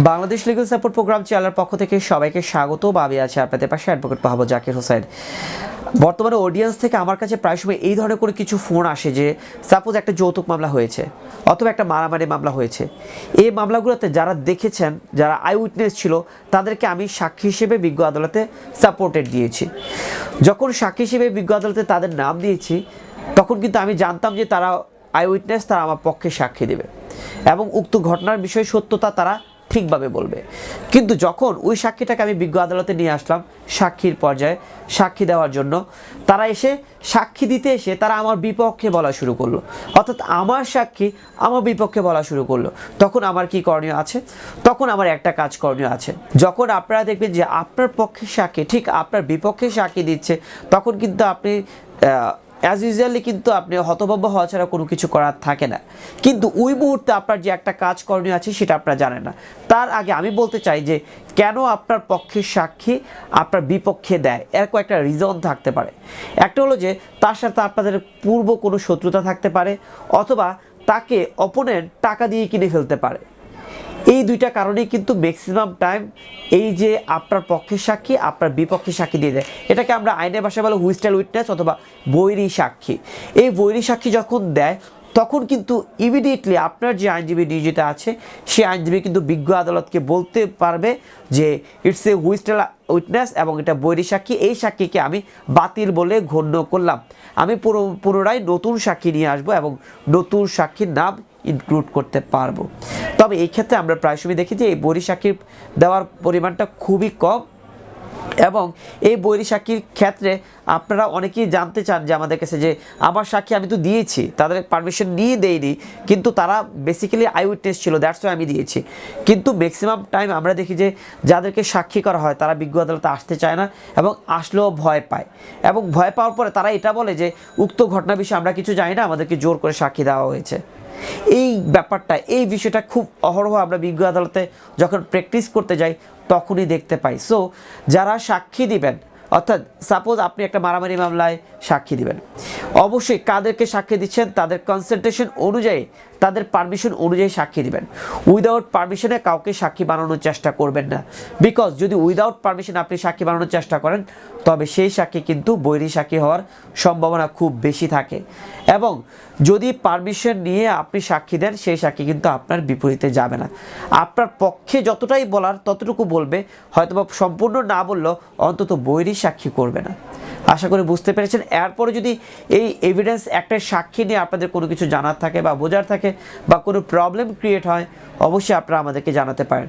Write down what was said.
Bangladesh legal support programme চ্যানেলের পক্ষ থেকে সবাইকে স্বাগত। বা আছি আপনাদের পাশে অ্যাডভোকেট মাহবুব জাকির হোসেন। বর্তমানে অডিয়েন্স থেকে আমার কাছে প্রায় সময় এই ধরনের করে কিছু ফোন আসে যে সাপোজ একটা যৌতুক মামলা হয়েছে অথবা একটা মারামারি মামলা হয়েছে। এই মামলাগুলোতে যারা দেখেছেন, যারা আই উইটনেস ছিল, তাদেরকে আমি সাক্ষী হিসেবে বিজ্ঞ আদালতে সাপোর্টেড দিয়েছি। যখন সাক্ষী হিসেবে বিজ্ঞ আদালতে তাদের নাম দিয়েছি, তখন কিন্তু আমি জানতাম যে তারা আই উইটনেস তারা আমার পক্ষে সাক্ষী দেবে। এবং উক্ত ঘটনার বিষয়ে সত্যতা তারা ঠিকভাবে বলবে। কিন্তু যখন ওই সাক্ষীটাকে আমি বিজ্ঞ আদালতে নিয়ে আসলাম, সাক্ষীর পর্যায়ে সাক্ষী দেওয়ার জন্য, তারা এসে সাক্ষী দিতে এসে তারা আমার বিপক্ষে বলা শুরু করল। অর্থাৎ আমার সাক্ষী আমার বিপক্ষে বলা শুরু করল। তখন আমার কি করণীয় আছে? তখন আমার একটা কাজ করণীয় আছে। যখন আপনারা দেখবেন যে আপনার পক্ষে সাক্ষী, ঠিক আপনার বিপক্ষে সাক্ষী দিচ্ছে, তখন কিন্তু আপনি অ্যাজ ইউজুয়ালি কিন্তু আপনি হতভম্ব হওয়া ছাড়া কোনো কিছু করার থাকে না। কিন্তু ওই মুহূর্তে আপনার যে একটা কাজ করণীয় আছে, সেটা আপনারা জানেন না। তার আগে আমি বলতে চাই যে, কেন আপনার পক্ষের সাক্ষী আপনার বিপক্ষে দেয়? এর কয়েকটা রিজন থাকতে পারে। একটা হলো যে, তার সাথে আপনাদের পূর্ব কোনো শত্রুতা থাকতে পারে, অথবা তাকে অপোনেন্ট টাকা দিয়ে কিনে ফেলতে পারে। এই দুইটা কারণেই কিন্তু ম্যাক্সিমাম টাইম এই যে আপনার পক্ষের সাক্ষী, আপনার বিপক্ষে সাক্ষী দিয়ে দেয়। এটাকে আমরা আইনের ভাষায় বলে হুইস্টেল উইটনেস অথবা বৈরী সাক্ষী। এই বৈরী সাক্ষী যখন দেয়, তখন কিন্তু ইমিডিয়েটলি আপনার যে আইনজীবী নিয়োজিত আছে, সে আইনজীবী কিন্তু বিজ্ঞ আদালতকে বলতে পারবে যে ইটস এ হুইস্টেল উইটনেস এবং এটা বৈরী সাক্ষী। এই সাক্ষীকে আমি বাতিল বলে গণ্য করলাম। আমি পুরো পুনরায় নতুন সাক্ষী নিয়ে আসব এবং নতুন সাক্ষীর নাম ইনক্লুড করতে পারব। তবে এই ক্ষেত্রে আমরা প্রায় সময় দেখি যে এই সাক্ষীর দেওয়ার পরিমাণটা খুবই কম এবং এই বৈরী ক্ষেত্রে আপনারা অনেকেই জানতে চান যে আমাদের কাছে যে আমার সাক্ষী আমি তো দিয়েছি, তাদের পারমিশন নিয়ে দেয়নি কিন্তু তারা বেসিক্যালি আই উইটনেস ছিল দ্যাটস আমি দিয়েছি। কিন্তু ম্যাক্সিমাম টাইম আমরা দেখি যে যাদেরকে সাক্ষী করা হয়, তারা বিজ্ঞ আদালতে আসতে চায় না এবং আসলেও ভয় পায়। এবং ভয় পাওয়ার পরে তারা এটা বলে যে, উক্ত ঘটনা বিষয়ে আমরা কিছু জানি না, আমাদেরকে জোর করে সাক্ষী দেওয়া হয়েছে। এই ব্যাপারটা, এই বিষয়টা খুব অহরহ আমরা বিজ্ঞ আদালতে যখন প্র্যাকটিস করতে যাই, তখনই দেখতে পাই। সো যারা সাক্ষী দিবেন, অর্থাৎ সাপোজ আপনি একটা মারামারি মামলায় সাক্ষী দিবেন। অবশ্যই কাদেরকে সাক্ষী দিচ্ছেন, তাদের কনসেন্ট্রেশন অনুযায়ী তাদের পারমিশন অনুযায়ী সাক্ষী দিবেন। উইদাউট পারমিশনে কাউকে সাক্ষী বানানোর চেষ্টা করবেন না। বিকজ যদি উইদাউট পারমিশন আপনি সাক্ষী বানানোর চেষ্টা করেন, তবে সেই সাক্ষী কিন্তু বৈরী সাক্ষী হওয়ার সম্ভাবনা খুব বেশি থাকে। এবং যদি পারমিশন নিয়ে আপনি সাক্ষী দেন, সেই সাক্ষী কিন্তু আপনার বিপরীতে যাবে না। আপনার পক্ষে যতটাই বলার ততটুকু বলবে, হয়তোবা সম্পূর্ণ না বললেও অন্তত বৈরী সাক্ষী করবে না। আশা করি বুঝতে পেরেছেন। এরপরে যদি এই এভিডেন্স একটা সাক্ষী নিয়ে আপনাদের কোনো কিছু জানার থাকে বা বোঝার থাকে বা কোনো প্রবলেম ক্রিয়েট হয়, অবশ্যই আপনারা আমাদেরকে জানাতে পারেন।